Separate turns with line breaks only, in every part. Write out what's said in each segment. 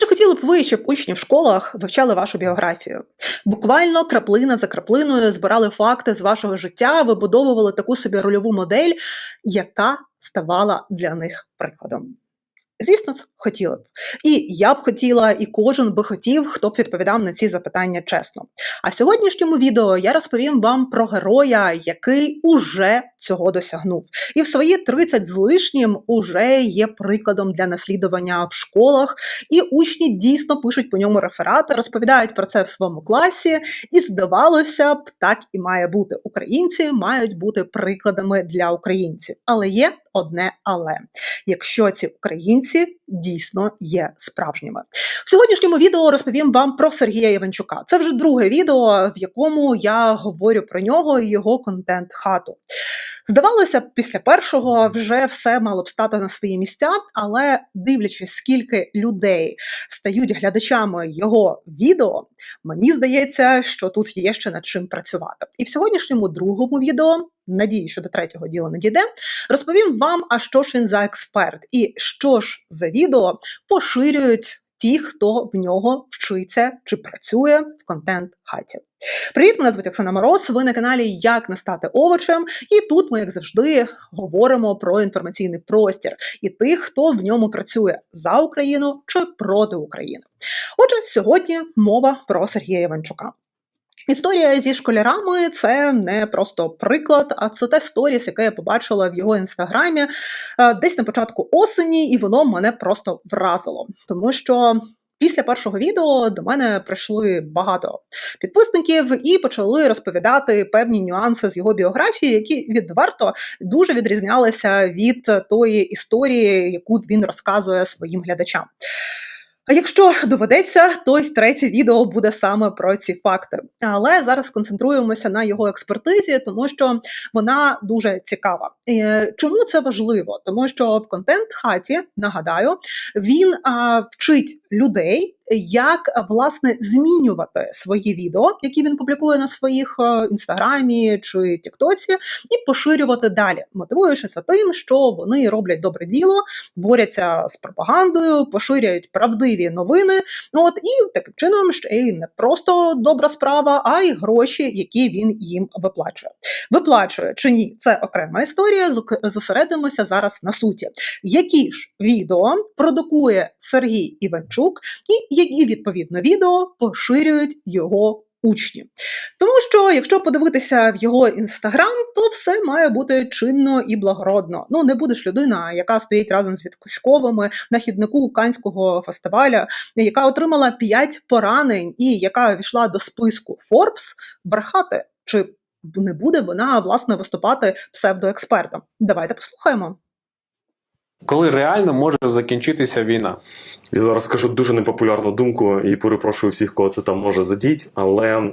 Чи хотіли б ви, щоб учні в школах вивчали вашу біографію? Буквально краплина за краплиною збирали факти з вашого життя, вибудовували таку собі рольову модель, яка ставала для них прикладом. Звісно, хотіли б. І я б хотіла, і кожен би хотів, хто б відповідав на ці запитання чесно. А в сьогоднішньому відео я розповім вам про героя, який уже цього досягнув. І в свої 30 з лишнім уже є прикладом для наслідування в школах, і учні дійсно пишуть по ньому реферати, розповідають про це в своєму класі. І здавалося б, так і має бути. Українці мають бути прикладами для українців. Але є одне але якщо ці українці дійсно є справжніми. В сьогоднішньому відео розповім вам про Сергія Іванчука. Це вже друге відео, в якому я говорю про нього і його контент-хату. Здавалося після першого вже все мало б стати на свої місця, але дивлячись, скільки людей стають глядачами його відео, мені здається, що тут є ще над чим працювати. І в сьогоднішньому другому відео, надію, що до третього діла не дійде, розповім вам, а що ж він за експерт, і що ж за відео поширюють ті, хто в нього вчиться чи працює в контент-хаті. Привіт, мене звуть Оксана Мороз. Ви на каналі Як не стати овочем. І тут ми, як завжди, говоримо про інформаційний простір і тих, хто в ньому працює за Україну чи проти України. Отже, сьогодні мова про Сергія Іванчука. Історія зі школярами це не просто приклад, а це те сторіс, яке я побачила в його інстаграмі е, десь на початку осені, і воно мене просто вразило, тому що. Після першого відео до мене прийшли багато підписників і почали розповідати певні нюанси з його біографії, які відверто дуже відрізнялися від тої історії, яку він розказує своїм глядачам. А якщо доведеться, то й третє відео буде саме про ці факти. Але зараз сконцентруємося на його експертизі, тому що вона дуже цікава. Чому це важливо? Тому що в контент-хаті нагадаю, він а, вчить людей як власне змінювати свої відео, які він публікує на своїх е, інстаграмі чи Тіктоці, і поширювати далі, мотивуючися тим, що вони роблять добре діло, борються з пропагандою, поширюють правдиві новини. Ну от і таким чином ще й не просто добра справа, а й гроші, які він їм виплачує. Виплачує чи ні, це окрема історія. Зосередимося зараз на суті. Які ж відео продукує Сергій Іванчук і які відповідно відео поширюють його учні. Тому що, якщо подивитися в його інстаграм, то все має бути чинно і благородно. Ну не будеш людина, яка стоїть разом з військовими на хіднику Канського фестиваля, яка отримала 5 поранень і яка війшла до списку Forbes, брехати чи не буде вона власне виступати псевдоекспертом. Давайте послухаємо.
Коли реально може закінчитися війна?
Я зараз скажу дуже непопулярну думку і перепрошую всіх, кого це там може задіти, але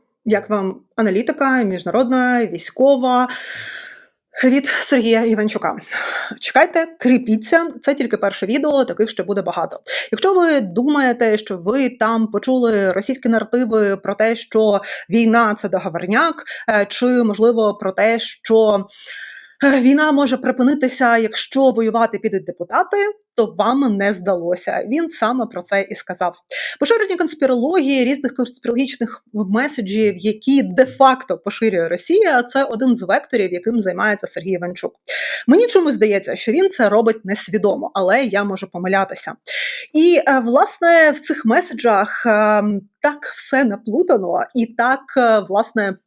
Як вам аналітика, міжнародна, військова від Сергія Іванчука? Чекайте, кріпіться, це тільки перше відео, таких ще буде багато. Якщо ви думаєте, що ви там почули російські наративи про те, що війна це договорняк, е, чи можливо про те, що е, війна може припинитися, якщо воювати підуть депутати, то вам не здалося. Він саме про це і сказав. Поширення конспірології різних конспірологічних меседжів, які де-факто поширює Росія, це один з векторів, яким займається Сергій Іванчук. Мені чомусь здається, що він це робить несвідомо, але я можу помилятися. І е, власне в цих меседжах е, так все наплутано, і так е, власне.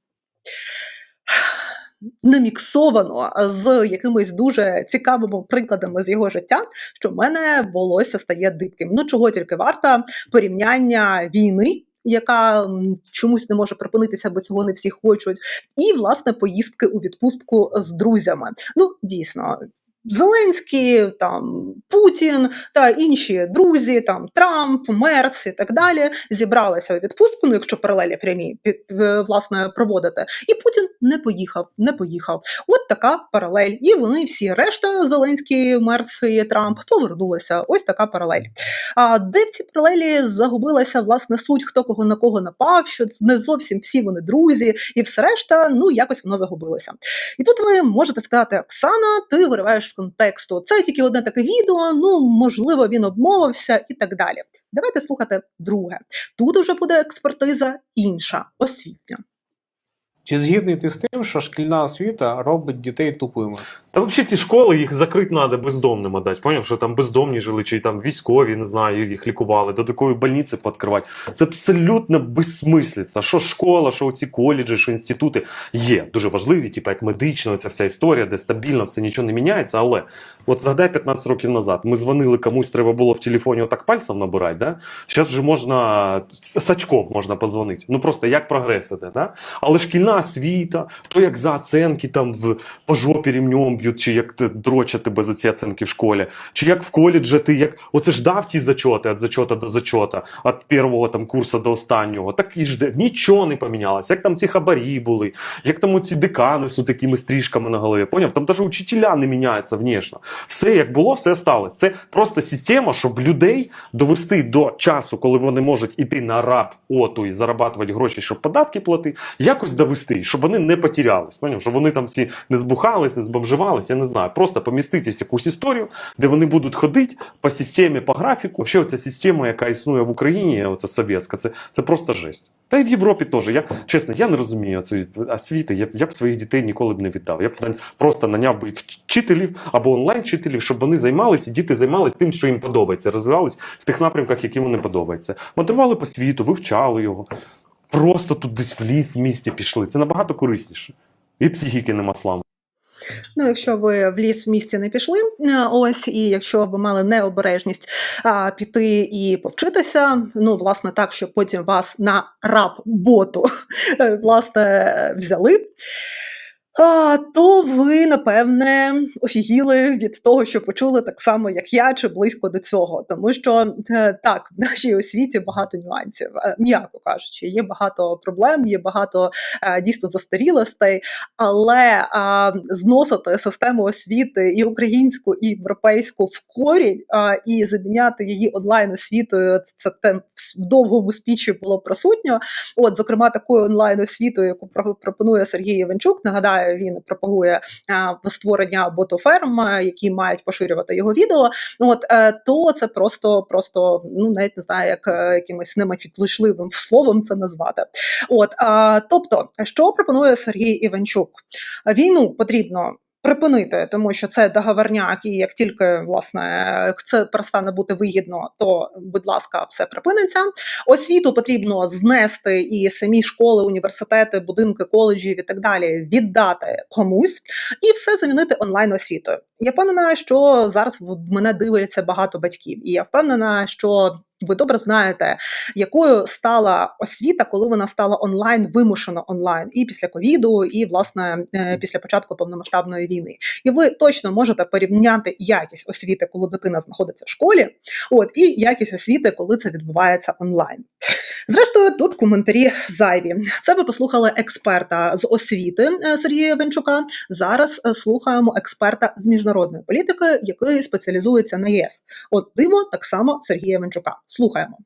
Наміксовано з якимись дуже цікавими прикладами з його життя, що в мене волосся стає дибким. Ну чого тільки варта порівняння війни, яка чомусь не може припинитися, бо цього не всі хочуть, і власне поїздки у відпустку з друзями. Ну дійсно. Зеленський, там Путін та інші друзі, там Трамп, Мерц і так далі зібралися у відпустку. Ну, якщо паралелі прямі е, власне проводити, і Путін не поїхав, не поїхав. От така паралель. І вони всі решта, Зеленський, Мерц і Трамп, повернулися. Ось така паралель. А де в цій паралелі загубилася власне суть, хто кого на кого напав, що не зовсім всі вони друзі, і все решта, ну якось воно загубилося. І тут ви можете сказати, Оксана, ти вириваєш контексту. Це тільки одне таке відео, ну можливо, він обмовився і так далі. Давайте слухати друге. Тут уже буде експертиза інша, освітня.
Чи згідний ти з тим, що шкільна освіта робить дітей тупими?
Та взагалі ці школи їх закрити треба бездомним дати. Поняв, що там бездомні жили, чи там військові, не знаю, їх лікували, до такої больниці підкривати. Це абсолютно безсмислиця. Що школа, що ці коледжі, що інститути є дуже важливі, типу як медична, ця вся історія, де стабільно все нічого не міняється. Але от згадай 15 років назад, ми дзвонили комусь, треба було в телефоні отак пальцем набирати. Да? Зараз вже можна з очком можна позвонити. Ну просто як прогрес іде, да? Але шкільна освіта, то як за оценки там в по жопі б'ють, чи як дрочать тебе за ці оценки в школі, чи як в коледжі ти як оце ж дав ті зачоти від зачота до зачота, від першого там курсу до останнього. Так і ж нічого не помінялося. Як там ці хабарі були, як там оці декани з такими стрижками на голові. Поняв? Там навіть учителя не міняються внешне. Все як було, все сталося. Це просто система, щоб людей довести до часу, коли вони можуть іти на раб оту і зарабатувати гроші, щоб податки платити, якось довести, щоб вони не потерялись. Поняв? Щоб вони там всі не збухались, не збомжувались, я не знаю. Просто поміститись якусь історію, де вони будуть ходити по системі, по графіку. Взагалі, ця система, яка існує в Україні, оця совєтська, це, це просто жесть. Та й в Європі теж. Я чесно, я не розумію цієї освіти. Я, я б своїх дітей ніколи б не віддав. Я б просто наняв би вчителів або онлайн-вчителів, щоб вони займалися, і діти займалися тим, що їм подобається, розвивались в тих напрямках, які вони подобаються. Мандрували по світу, вивчали його. Просто тут десь в ліс в місті пішли. Це набагато корисніше. І психіки нема слава.
Ну, якщо ви в ліс в місті не пішли, е, ось і якщо ви мали необережність а, піти і повчитися, ну власне так, щоб потім вас на раб боту власне взяли. А, то ви, напевне, офігіли від того, що почули так само, як я, чи близько до цього. Тому що е, так, в нашій освіті багато нюансів, е, м'яко кажучи, є багато проблем, є багато е, дійсно застарілостей, але а, зносити систему освіти і українську, і європейську в корінь а, і заміняти її онлайн освітою. Це те в довгому спічі було присутньо. От, зокрема, такою онлайн освітою, яку про- пропонує Сергій Іванчук. Нагадаю, він пропагує а, створення ботоферм, які мають поширювати його відео. От е, то це просто, просто ну навіть не знаю, як е, якимось немачутливим словом це назвати. От а, тобто, що пропонує Сергій Іванчук? Війну потрібно. Припинити, тому що це договорняк, і як тільки власне це перестане бути вигідно, то будь ласка, все припиниться. Освіту потрібно знести і самі школи, університети, будинки, коледжів і так далі віддати комусь, і все замінити онлайн освітою. Я впевнена, що зараз в мене дивляться багато батьків, і я впевнена, що ви добре знаєте, якою стала освіта, коли вона стала онлайн, вимушено онлайн, і після ковіду, і власне е, після початку повномасштабної війни. І ви точно можете порівняти якість освіти, коли дитина знаходиться в школі, от і якість освіти, коли це відбувається онлайн. Зрештою, тут коментарі зайві. Це ви послухали експерта з освіти е, Сергія Венчука. Зараз е, слухаємо експерта з міжнародної політики, який спеціалізується на ЄС. От диво так само Сергія Венчука. Слухаємо.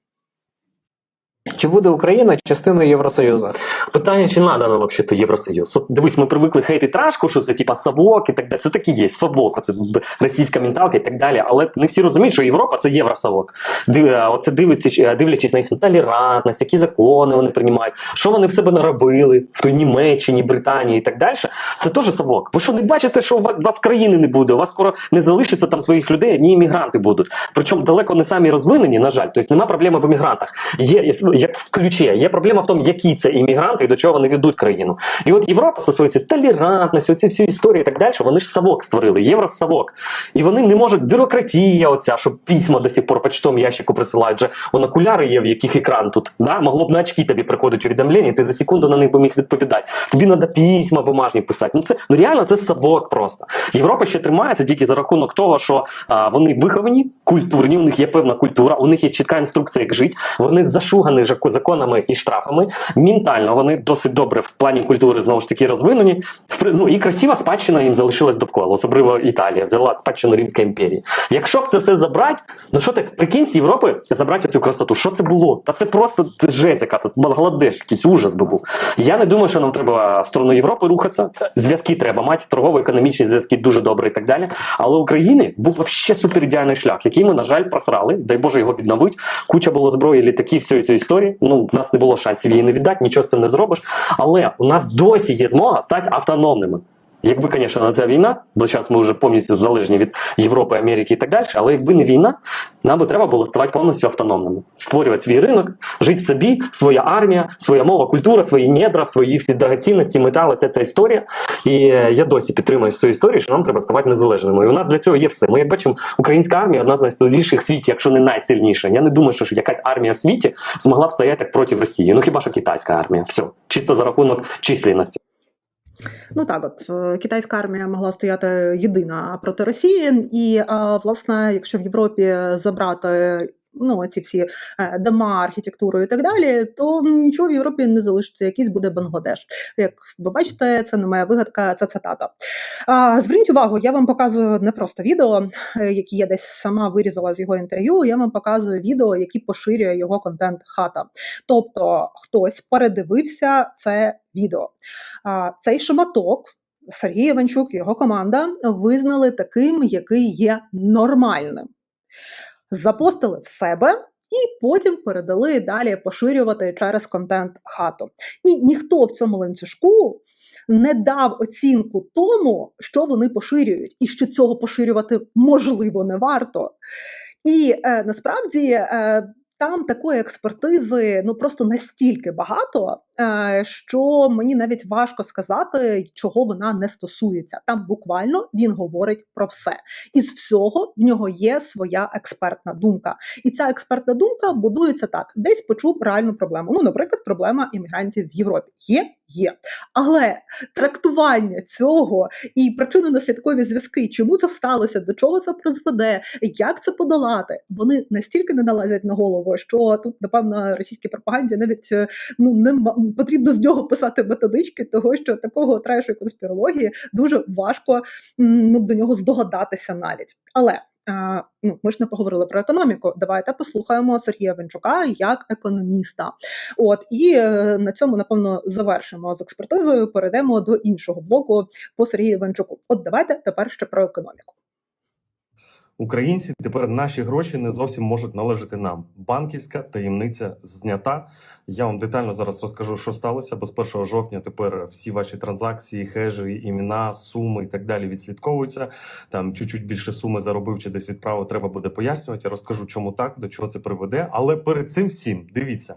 Чи буде Україна частиною Євросоюзу?
Питання, чи треба нам взагалі Євросоюз? Дивись, ми привикли хейтити рашку, що це типа совок і так далі. Це так і є, совок, це російська менталка і так далі. Але не всі розуміють, що Європа це євросовок. Е, Оце дивиться, е, дивлячись на їхню толерантність, які закони вони приймають, що вони в себе наробили в той Німеччині, Британії і так далі. Це теж совок. Ви що не бачите, що у вас- країни не буде? У вас скоро не залишиться там своїх людей, одні іммігранти будуть. Причому далеко не самі розвинені, на жаль. Тобто нема проблеми в іммігрантах. Є як в ключі, є проблема в тому, які це іммігранти і до чого вони ведуть країну. І от Європа цією толерантністю, оці всі історії і так далі, вони ж совок створили, євросовок. І вони не можуть, бюрократія оця, що письма до сих пор по почтовому ящику присилають. Вже он окуляри є, в яких екран тут. Да? Могло б на очки тобі приходить увідомлення, ти за секунду на них би міг відповідати. Тобі треба письма бумажні писати. Ну це ну реально це совок просто. Європа ще тримається тільки за рахунок того, що а, вони виховані, культурні, у них є певна культура, у них є чітка інструкція, як жити. Вони зашугані жако- законами і штрафами. Ментально вони досить добре в плані культури знову ж таки розвинені. Ну і красива спадщина їм залишилась довкола, особливо Італія взяла спадщину Римської імперії. Якщо б це все забрати, ну що так, прикинь з Європи забрати цю красоту. Що це було? Та це просто це жесть, яка це Бангладеш, якийсь ужас би був. Я не думаю, що нам треба в сторону Європи рухатися. Зв'язки треба мати, торгово-економічні зв'язки дуже добре і так далі. Але України був взагалі супер ідеальний шлях, який ми, на жаль, просрали. Дай Боже його відновить. Куча було зброї, літаки, всієї цієї історії. Ну, у нас не було шансів її не віддати, нічого з цим не зробиш. Але у нас досі є змога стати автономними. Якби, звісно, не ця війна, бо зараз ми вже повністю залежні від Європи, Америки і так далі, але якби не війна, нам би треба було ставати повністю автономними, створювати свій ринок, жити собі, своя армія, своя мова, культура, свої недра, свої всі драгоцінності, метал, вся ця історія. І е, я досі підтримую цю історію, що нам треба ставати незалежними. І у нас для цього є все. Ми, як бачимо, українська армія одна з найсильніших в світі, якщо не найсильніша. Я не думаю, що якась армія в світі змогла б стояти проти Росії. Ну хіба що китайська армія? Все, чисто за рахунок численності.
Ну так, от е, китайська армія могла стояти єдина проти Росії, і власне, якщо в Європі забрати. Ну, ці всі е, дома, архітектуру і так далі, то нічого в Європі не залишиться, якийсь буде Бангладеш. Як ви бачите, це не моя вигадка, це цитата. Зверніть увагу, я вам показую не просто відео, е, які я десь сама вирізала з його інтерв'ю. Я вам показую відео, які поширює його контент хата. Тобто хтось передивився це відео. Цей шматок Сергій Іванчук і його команда визнали таким, який є нормальним. Запостили в себе і потім передали далі поширювати через контент хату. І ніхто в цьому ланцюжку не дав оцінку тому, що вони поширюють, і що цього поширювати можливо не варто. І е, насправді е, там такої експертизи ну просто настільки багато, що мені навіть важко сказати, чого вона не стосується. Там буквально він говорить про все. Із всього в нього є своя експертна думка. І ця експертна думка будується так: десь почув реальну проблему. Ну, наприклад, проблема іммігрантів в Європі є, є. Але трактування цього і причинно-наслідкові зв'язки, чому це сталося, до чого це призведе, як це подолати, вони настільки не налазять на голову, що тут, напевно, російській пропаганді навіть е, ну не потрібно з нього писати методички, того що такого трешу конспірології дуже важко ну, до нього здогадатися навіть. Але ну, ми ж не поговорили про економіку. Давайте послухаємо Сергія Венчука як економіста. От і е, на цьому напевно завершимо з експертизою. Перейдемо до іншого блоку по Сергію Венчуку. От давайте тепер ще про економіку.
Українці тепер наші гроші не зовсім можуть належати нам. Банківська таємниця знята. Я вам детально зараз розкажу, що сталося. Бо з 1 жовтня тепер всі ваші транзакції, хежі, імена, суми і так далі відслідковуються. Там чуть-чуть більше суми заробив чи десь відправив, треба буде пояснювати. Я розкажу, чому так, до чого це приведе. Але перед цим всім дивіться.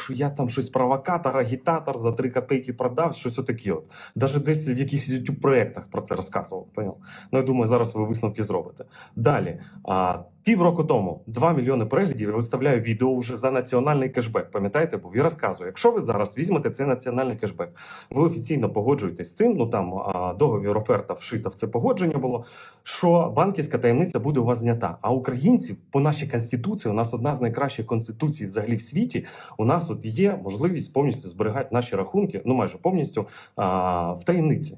що я там щось провокатор, агітатор за 3 копейки продав, щось отаке. От. Даже десь в якихось youtube проєктах про це розказував. Поняв? Ну, я думаю, зараз ви висновки зробите. Далі, а, Півроку тому 2 мільйони переглядів я виставляю відео вже за національний кешбек. Пам'ятаєте, був і розказую, якщо ви зараз візьмете цей національний кешбек, ви офіційно погоджуєтесь з цим. Ну там а, договір оферта вшита в це погодження було. Що банківська таємниця буде у вас знята. А українців по нашій конституції, у нас одна з найкращих конституцій взагалі в світі. У нас от є можливість повністю зберігати наші рахунки, ну майже повністю а, в таємниці.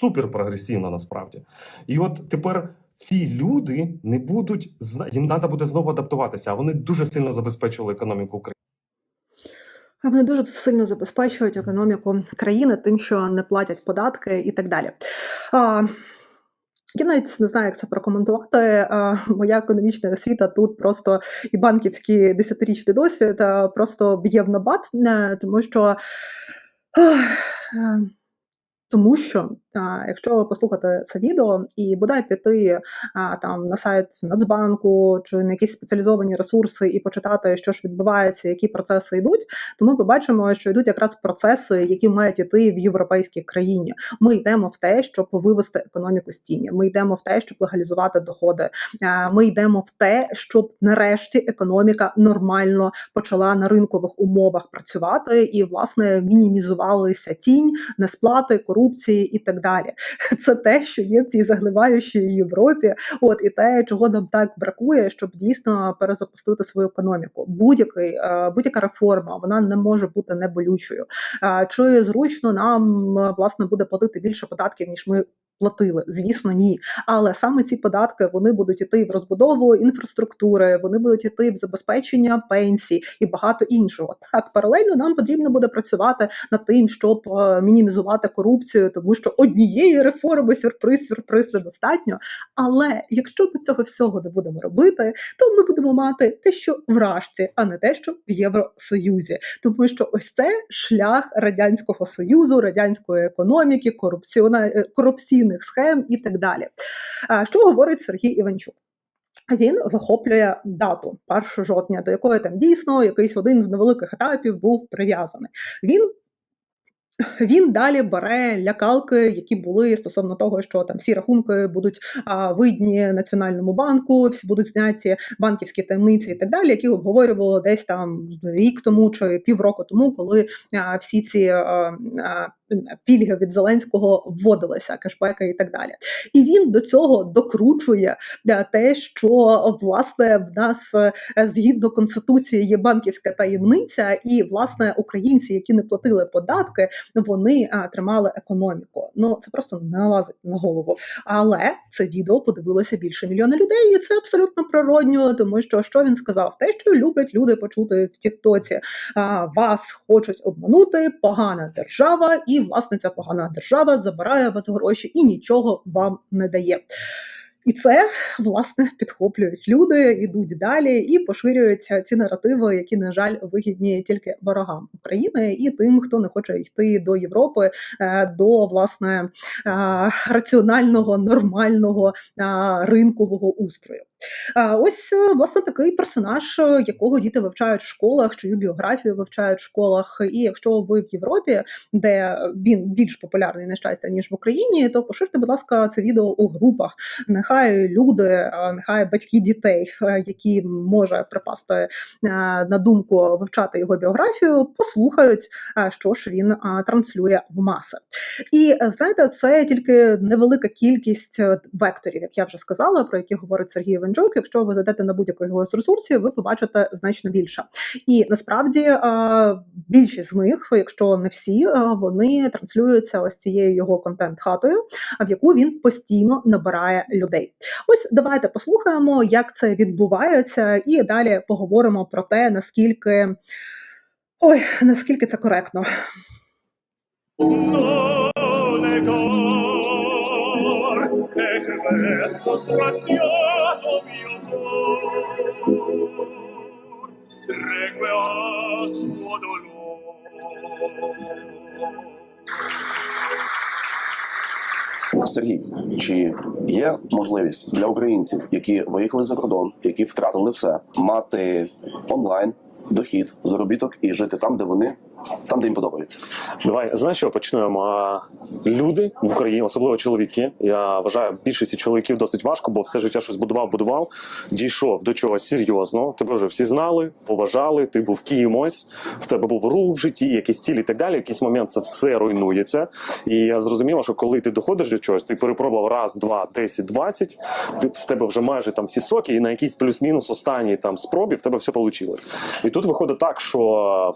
супер прогресивна насправді. І от тепер. Ці люди не будуть їм треба буде знову адаптуватися, а вони дуже сильно забезпечували економіку України.
А Вони дуже сильно забезпечують економіку країни тим, що не платять податки і так далі. А, я навіть не знаю, як це прокоментувати. Моя економічна освіта тут просто і банківський десятирічний досвід просто б'є в набат, е, тому що. е, Тому що якщо послухати це відео і бодай піти там на сайт Нацбанку чи на якісь спеціалізовані ресурси і почитати, що ж відбувається, які процеси йдуть, то ми побачимо, що йдуть якраз процеси, які мають іти в європейській країні. Ми йдемо в те, щоб вивести економіку з тіні. Ми йдемо в те, щоб легалізувати доходи. Ми йдемо в те, щоб нарешті економіка нормально почала на ринкових умовах працювати і власне мінімізувалися тінь, несплати, корупції і так далі. Це те, що є в цій загливаючій Європі. От і те, чого нам так бракує, щоб дійсно перезапустити свою економіку. Будь-який е, будь-яка реформа вона не може бути неболючою. Е, Чи зручно нам власне буде платити більше податків ніж ми. Платили, звісно, ні. Але саме ці податки вони будуть іти в розбудову інфраструктури, вони будуть іти в забезпечення пенсій і багато іншого. Так, паралельно нам потрібно буде працювати над тим, щоб е, мінімізувати корупцію, тому що однієї реформи сюрприз, сюрприз недостатньо. Але якщо ми цього всього не будемо робити, то ми будемо мати те, що в Рашці, а не те, що в Євросоюзі. Тому що ось це шлях радянського союзу, радянської економіки, корупціона е, корупційних схем і так далі. А що говорить Сергій Іванчук? Він вихоплює дату 1 жовтня, до якої там дійсно якийсь один з невеликих етапів був прив'язаний. Він він далі бере лякалки, які були стосовно того, що там всі рахунки будуть а, видні Національному банку, всі будуть зняті банківські таємниці і так далі, які обговорювали десь там рік тому чи півроку тому, коли а, всі ці а, а, пільги від Зеленського вводилися, кешбеки і так далі. І він до цього докручує е, те, що власне в нас е, згідно конституції є банківська таємниця, і власне українці, які не платили податки, вони тримали економіку. Ну це просто не налазить на голову. Але це відео подивилося більше мільйона людей, і це абсолютно природньо, тому що що він сказав? Те, що люблять люди почути в Тіктоці. Вас хочуть обманути, погана держава, і власне ця погана держава забирає вас гроші і нічого вам не дає. І це власне підхоплюють люди, ідуть далі і поширюють ці наративи, які на жаль вигідні тільки ворогам України і тим, хто не хоче йти до Європи, е, до власне е, раціонального нормального е, ринкового устрою. Ось е, власне такий персонаж, е, якого діти вивчають в школах, чию біографію вивчають в школах. І якщо ви в Європі, де він більш популярний на щастя ніж в Україні, то поширте, будь ласка, це відео у групах. Нехай люди, е, нехай батьки дітей, які може припасти на думку вивчати його біографію, послухають, що ж він транслює в маси. І знаєте, це тільки невелика кількість векторів, як я вже сказала, про які говорить Сергій Іванчук, якщо ви зайдете на будь-який з ресурсів, ви побачите значно більше. І насправді е, більшість з них, якщо не всі, е, вони транслюються ось цією його контент-хатою, в яку він постійно набирає людей. Ось давайте послухаємо, як це відбувається, і далі поговоримо про те, наскільки ой, наскільки це коректно.
questo straziato mio cor reque a suo
Сергій, чи є можливість для українців, які виїхали за кордон, які втратили все, мати онлайн дохід, заробіток і жити там, де вони, там, де їм подобається?
Давай знаєш, що почнемо. Люди в Україні, особливо чоловіки. Я вважаю, більшості чоловіків досить важко, бо все життя щось будував, будував, дійшов до чогось серйозного. Тебе вже всі знали, поважали. Ти був кимось, в тебе був рух в житті, якісь цілі і так далі. В якийсь момент це все руйнується. І я зрозуміла, що коли ти доходиш до чогось, ти перепробував раз, два, десять, двадцять. в тебе вже майже там всі соки, і на якийсь плюс-мінус останній там спробі в тебе все вийшло. І тут виходить так, що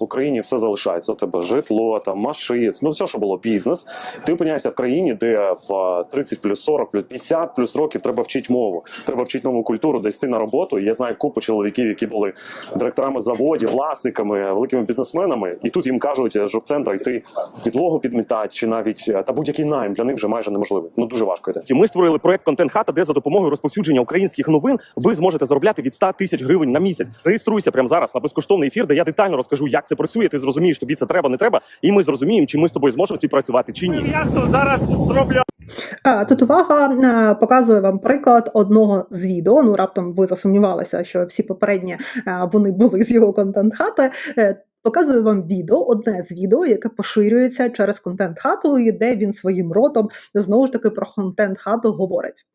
в Україні все залишається. У тебе житло, там машини, ну все, що було бізнес. Ти опиняєшся в країні, де в а, 30 плюс 40 плюс 50 плюс років треба вчити мову, треба вчити нову культуру, десь йти на роботу. Я знаю купу чоловіків, які були директорами заводів, власниками, великими бізнесменами, і тут їм кажуть е, що в центр йти підлогу підмітати, чи навіть е, та будь-який найм для них вже майже неможливо. Ну дуже важко йде.
Ми створили проект Контент Хата, де за допомогою розповсюдження українських новин ви зможете заробляти від 100 тисяч гривень на місяць. Реєструйся прямо зараз на безкоштовний ефір, де я детально розкажу, як це працює. Ти зрозумієш, тобі це треба, не треба, і ми зрозуміємо, чи ми з тобою зможемо співпрацювати чи ні.
я то зараз зроблю
Тут увага е, показує вам приклад одного з відео. Ну раптом ви засумнівалися, що всі попередні е, вони були з його контент-хати. Е, Показую вам відео, одне з відео, яке поширюється через контент-хату, і де він своїм ротом знову ж таки про контент-хату говорить.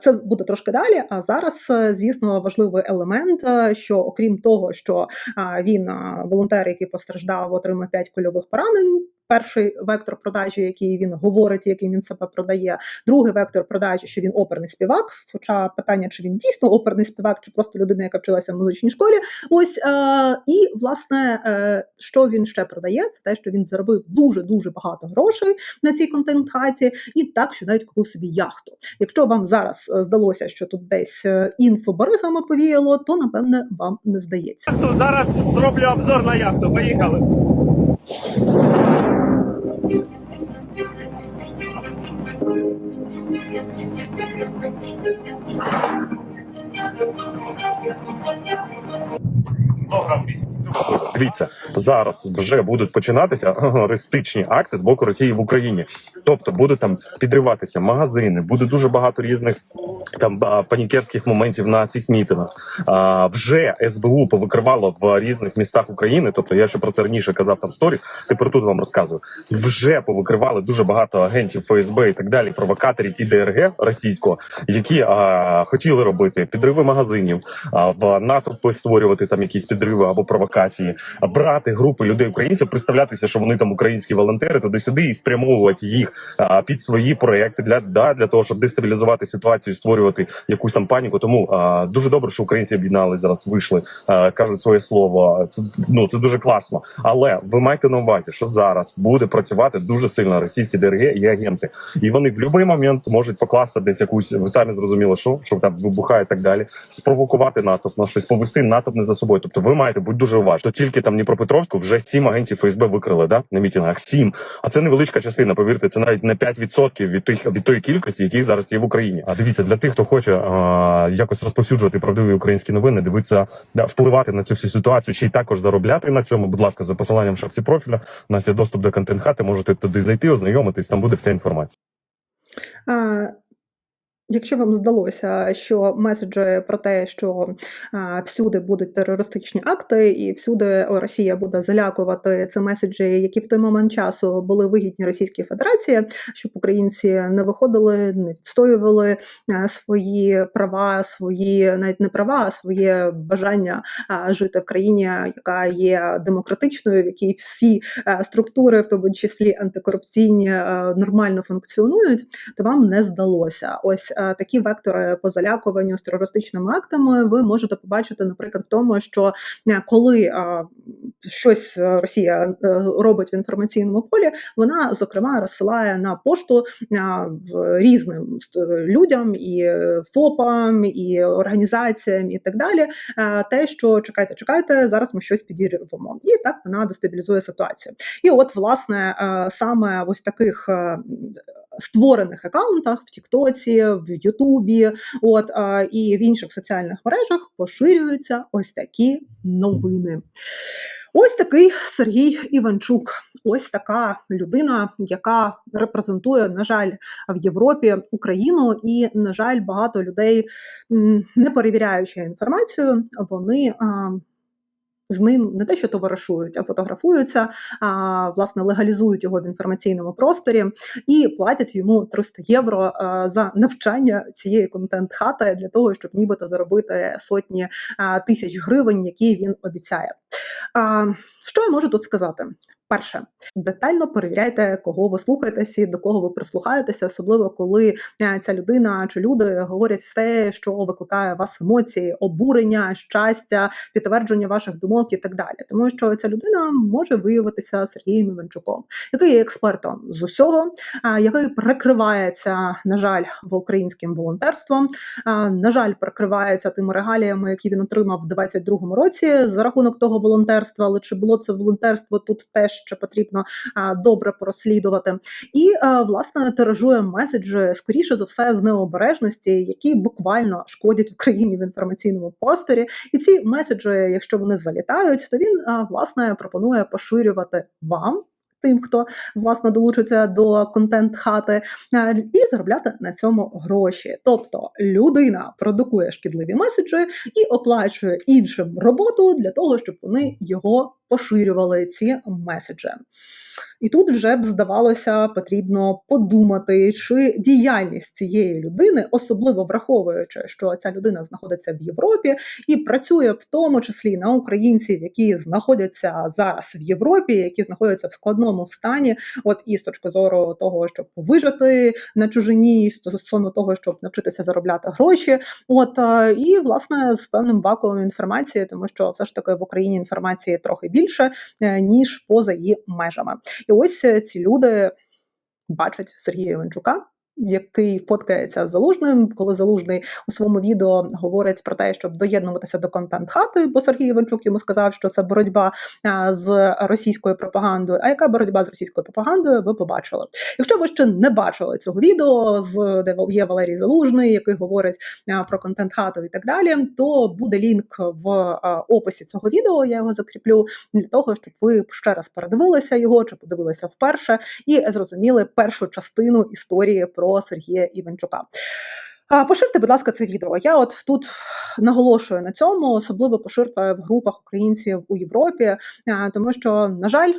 Це буде трошки далі. А зараз, е, звісно, важливий елемент, е, що окрім того, що він волонтер, який постраждав, отримав 5 кульових поранень. Перший вектор продажі, який він говорить, яким він себе продає. Другий вектор продажі, що він оперний співак. Хоча питання, чи він дійсно оперний співак, чи просто людина, яка вчилася в музичній школі. Ось е, і власне, е, що він ще продає, це те, що він заробив дуже дуже багато грошей на цій контент-хаті, і так, що навіть купив собі яхту. Якщо вам зараз е, здалося, що тут десь е, інфобаригами повіяло, то напевне вам не здається.
зараз зроблю обзор на яхту. Поїхали. Thank you.
Дивіться, зараз вже будуть починатися терористичні акти з боку Росії в Україні. Тобто будуть там підриватися магазини, буде дуже багато різних там панікерських моментів на цих мітингах. А, вже СБУ повикривало в різних містах України. Тобто, я ще про це раніше казав там сторіс. Тепер тут вам розказую. Вже повикривали дуже багато агентів ФСБ і так далі, провокаторів і ДРГ російського, які а, хотіли робити підриви магазинів, а, в натовпи створювати там якісь підриви або провокації, а брати групи людей українців, представлятися, що вони там українські волонтери, туди-сюди і спрямовувати їх а, під свої проекти для да, для того, щоб дестабілізувати ситуацію, створювати якусь там паніку. Тому а, дуже добре, що українці об'єднали зараз, вийшли, а, кажуть своє слово. Це ну це дуже класно. Але ви маєте на увазі, що зараз буде працювати дуже сильно російські ДРГ і агенти, і вони в будь-який момент можуть покласти десь якусь, ви самі зрозуміли, що що там вибухає і так далі, спровокувати натовп на щось, повести натовп за собою. Тобто, ви маєте бути дуже уважні. То тільки там Дніпропетровську вже сім агентів ФСБ викрили, да на мітингах. Сім. А це невеличка частина. Повірте, це навіть не 5% від тих від тої кількості, які зараз є в Україні. А дивіться, для тих, хто хоче а, якось розповсюджувати правдиві українські новини, дивитися, да, впливати на цю всю ситуацію, ще й також заробляти на цьому. Будь ласка, за посиланням в шапці профіля. У нас є доступ до контент хати. Можете туди зайти, ознайомитись. Там буде вся інформація.
Якщо вам здалося, що меседжі про те, що а, всюди будуть терористичні акти, і всюди Росія буде залякувати це меседжі, які в той момент часу були вигідні Російській Федерації, щоб українці не виходили, не відстоювали свої права, свої навіть не права, а своє бажання а, жити в країні, яка є демократичною, в якій всі а, структури, в тому числі антикорупційні, а, нормально функціонують, то вам не здалося. Ось такі вектори по залякуванню з терористичними актами ви можете побачити, наприклад, в тому, що е, коли е, щось е, Росія е, робить в інформаційному полі, вона зокрема розсилає на пошту е, різним людям і е, ФОПам, і організаціям, і так далі. е, Те, що чекайте, чекайте, зараз ми щось підірвемо, і так вона дестабілізує ситуацію. І от, власне, е, саме ось таких е, створених акаунтах в Тіктоці, в Ютубі, от і в інших соціальних мережах поширюються ось такі новини. Ось такий Сергій Іванчук. Ось така людина, яка репрезентує, на жаль, в Європі Україну, і на жаль, багато людей, не перевіряючи інформацію, вони. З ним не те, що товаришують, а фотографуються, а, власне, легалізують його в інформаційному просторі і платять йому 300 євро а, за навчання цієї контент-хати для того, щоб нібито заробити сотні а, тисяч гривень, які він обіцяє. Що я можу тут сказати? Перше, детально перевіряйте, кого ви слухаєтеся до кого ви прислухаєтеся, особливо коли е, ця людина чи люди говорять все, що викликає у вас емоції, обурення, щастя, підтвердження ваших думок і так далі. Тому що ця людина може виявитися Сергієм Іванчуком, який є експертом з усього, а, який прикривається, на жаль, українським волонтерством. а, На жаль, прикривається тими регаліями, які він отримав в 22-му році за рахунок того волонтерства. Але чи було це волонтерство тут теж ще потрібно добре порозслідувати, і власне тиражує меседжі скоріше за все з необережності, які буквально шкодять Україні в інформаційному просторі. І ці меседжі, якщо вони залітають, то він власне пропонує поширювати вам. Тим, хто власне долучиться до контент хати, і заробляти на цьому гроші. Тобто людина продукує шкідливі меседжі і оплачує іншим роботу для того, щоб вони його поширювали, ці меседжі. І тут вже б здавалося, потрібно подумати, чи діяльність цієї людини, особливо враховуючи, що ця людина знаходиться в Європі і працює в тому числі на українців, які знаходяться зараз вЄвропі, які знаходяться в складному стані, от і з точки зору того, щоб вижити на чужині, стосовно того, щоб навчитися заробляти гроші. От е, і власне з певним вакуумом інформації, тому що все ж таки в Україні інформації трохи більше е, ніж поза її межами. І ось ці люди бачать Сергія Іванчука. Який фоткається з залужним, коли залужний у своєму відео говорить про те, щоб доєднуватися до контент хати, бо Сергій Іванчук йому сказав, що це боротьба з російською пропагандою. А яка боротьба з російською пропагандою? Ви побачили. Якщо ви ще не бачили цього відео, з де є Валерій Залужний, який говорить про контент хату і так далі, то буде лінк в описі цього відео. Я його закріплю для того, щоб ви ще раз передивилися його чи подивилися вперше і зрозуміли першу частину історії про Сергія Іванчука. Поширте, будь ласка, це відео. Я от тут наголошую на цьому, особливо поширте в групах українців у Європі, тому що, на жаль,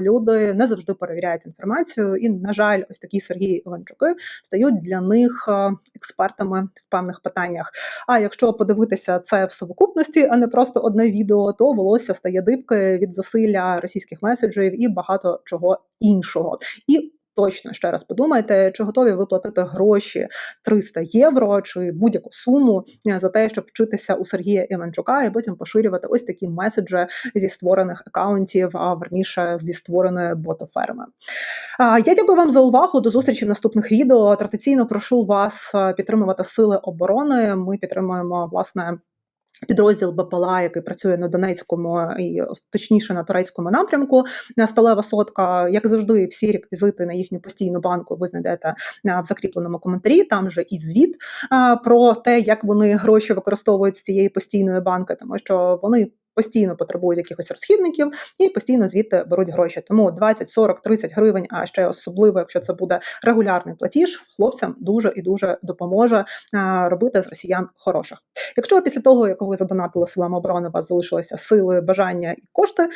люди не завжди перевіряють інформацію, і, на жаль, ось такі Сергії Іванчуки стають для них експертами в певних питаннях. А якщо подивитися це в совокупності, а не просто одне відео, то волосся стає дибки від засилля російських меседжів і багато чого іншого. І Точно ще раз подумайте, чи готові ви платити гроші 300 євро чи будь-яку суму е, за те, щоб вчитися у Сергія Іванчука і потім поширювати ось такі меседжі зі створених акаунтів, а верніше зі створеної ботоферми. Я дякую вам за увагу. До зустрічі в наступних відео. Традиційно прошу вас е, підтримувати сили оборони. Ми підтримуємо власне. Підрозділ БПЛА, який працює на Донецькому і точніше на турецькому напрямку, сталева сотка, як завжди, всі реквізити на їхню постійну банку ви знайдете в закріпленому коментарі. Там же і звіт про те, як вони гроші використовують з цієї постійної банки, тому що вони. Постійно потребують якихось розхідників і постійно звідти беруть гроші. Тому 20, 40, 30 гривень, а ще особливо, якщо це буде регулярний платіж, хлопцям дуже і дуже допоможе робити з росіян хороших. Якщо після того, як ви задонатили силам оборони, у вас залишилися сили, бажання і кошти,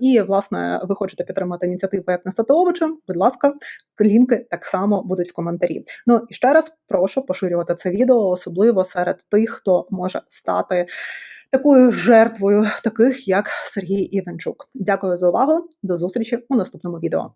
і власне ви хочете підтримати ініціативу як Настатовичем, будь ласка, лінки так само будуть в коментарі. Ну і ще раз прошу поширювати це відео, особливо серед тих, хто може стати такою жертвою, таких як Сергій Іванчук. Дякую за увагу. До зустрічі у наступному відео.